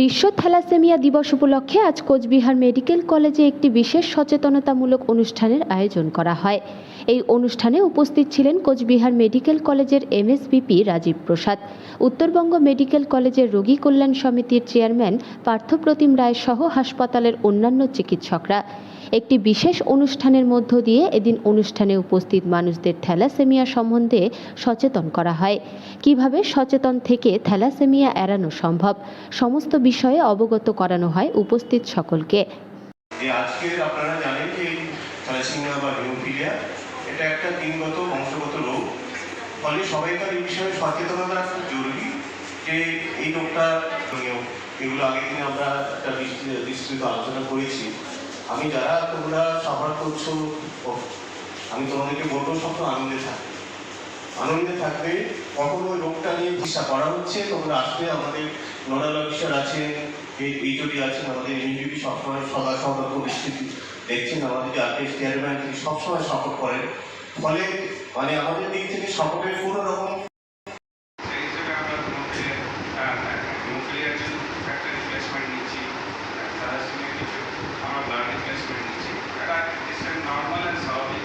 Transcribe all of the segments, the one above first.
বিশ্ব থ্যালাসেমিয়া দিবস উপলক্ষে আজ কোচবিহার মেডিকেল কলেজে একটি বিশেষ সচেতনতামূলক অনুষ্ঠানের আয়োজন করা হয়। এই অনুষ্ঠানে উপস্থিত ছিলেন কোচবিহার মেডিকেল কলেজের এমএসবিপি রাজীব প্রসাদ, উত্তরবঙ্গ মেডিকেল কলেজের রোগী কল্যাণ সমিতির চেয়ারম্যান পার্থপ্রতিম রায় সহ হাসপাতালের অন্যান্য চিকিৎসকরা। একটি বিশেষ অনুষ্ঠানের মধ্য দিয়ে এদিন অনুষ্ঠানে উপস্থিত মানুষদের থ্যালাসেমিয়া সম্বন্ধে সচেতন করা হয়। কীভাবে সচেতন থেকে থ্যালাসেমিয়া এড়ানো সম্ভব? সমস্ত বিষয়ে অবগত করানো হয় উপস্থিত সকলকে। আজকে আপনারা জানেন যে থ্যালাসেমিয়া বা হিমোফিলিয়া এটা একটা জিনগত বংশগত রোগ। ফলে সবাইকার এই বিষয়ে সচেতনতা জরুরি যে এই রোগটা এগুলো আগের দিনে আমরা একটা বিস্তৃত- আলোচনা করেছি। আমি যারা তোমরা সাফার করছ আমি তোমাদেরকে বলব সব আনন্দে থাকবে আনন্দে থাকবে। কখনো রোগটা নিয়ে চিকিৎসা করা হচ্ছে? তোমরা আসবে, আমাদের নোডাল অফিসার আছেন এইচওডি আছেন আমাদের এমডিপি সবসময় সদা সতর্ক দেখছেন আমাদের যে আর্টিস্ট সবসময় সাপোর্ট করেন। ফলে মানে আমাদের দিক থেকে সাপোর্টের কোনো রকম আমরা স্বাভাবিক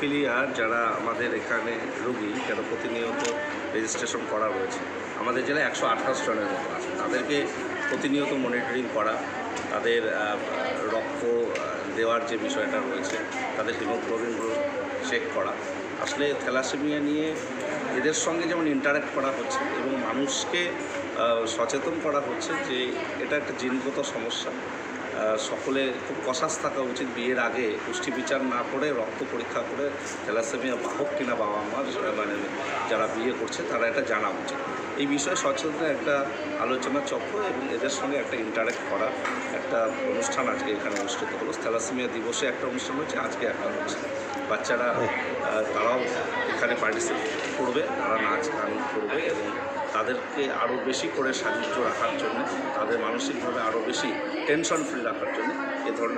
হিমোফিলিয়ার যারা আমাদের এখানে রোগী যারা প্রতিনিয়ত রেজিস্ট্রেশন করা রয়েছে। আমাদের জেলায় একশো আঠাশ জনের মতো আছে। তাদেরকে প্রতিনিয়ত মনিটরিং করা, তাদের রক্ত দেওয়ার যে বিষয়টা রয়েছে, তাদের হিমোগ্লোবিনগুলো চেক করা। আসলে থ্যালাসেমিয়া নিয়ে এদের সঙ্গে যেমন ইন্টারাক্ট করা হচ্ছে এবং মানুষকে সচেতন করা হচ্ছে যে এটা একটা জিনগত সমস্যা। সকলে খুব কষাস থাকা উচিত বিয়ের আগে পুষ্টি বিচার না করে, রক্ত পরীক্ষা করে থ্যালাসেমিয়া বাহক কিনা বাবা মা মানে যারা বিয়ে করছে, তারা এটা জানা উচিত। এই বিষয়ে সচেতন একটা আলোচনা চক্র এবং এদের সঙ্গে একটা ইন্টারাক্ট করা একটা অনুষ্ঠান আজকে এখানে অনুষ্ঠিত হলো। থ্যালাসেমিয়া দিবসে একটা অনুষ্ঠান হচ্ছে আজকে একটা হচ্ছে বাচ্চারা তারাও এখানে পার্টিসিপেট করবে, তারা নাচ গান করবে এবং তাদেরকে আরও বেশি করে সাহায্য রাখার জন্য, তাদের মানসিকভাবে আরও বেশি টেনশন ফ্রি রাখার জন্য এ ধরনের